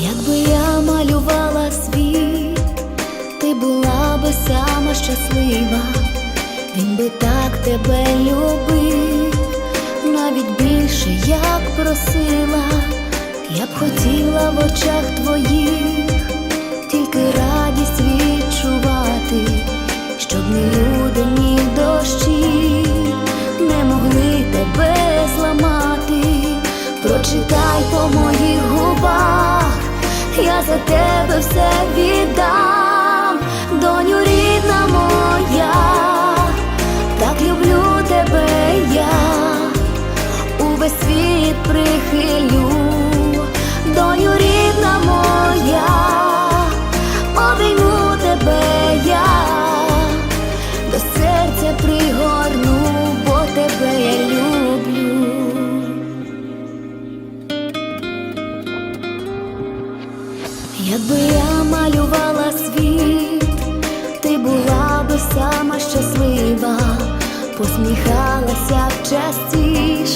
Якби я малювала світ, ти була би сама щаслива, він би так тебе любив, навіть більше як просила, я б хотіла в очах твоїх, тільки радість від. Тебе все віддам, доню рідна моя, Якби я малювала світ, ти була би сама щаслива, посміхалася б частіше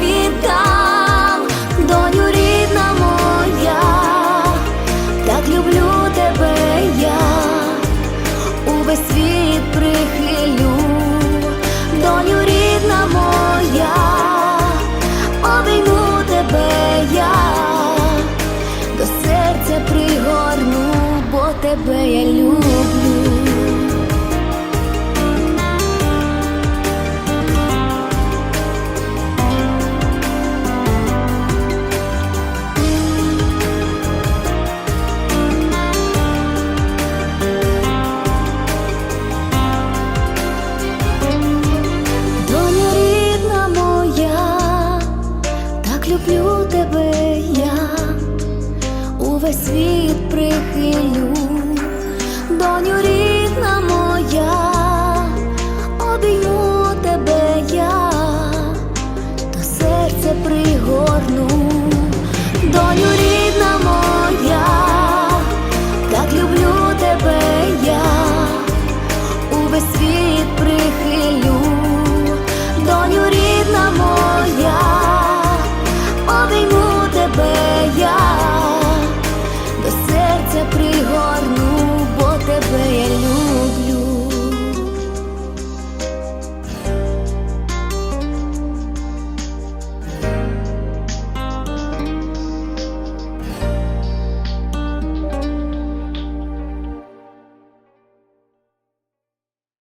віддам, доню рідна моя, так люблю тебе я, увесь світ прихилю, доню рідна моя, обійму тебе я, до серця пригорну, бо тебе я люблю. Увесь світ прихилю, доню рідна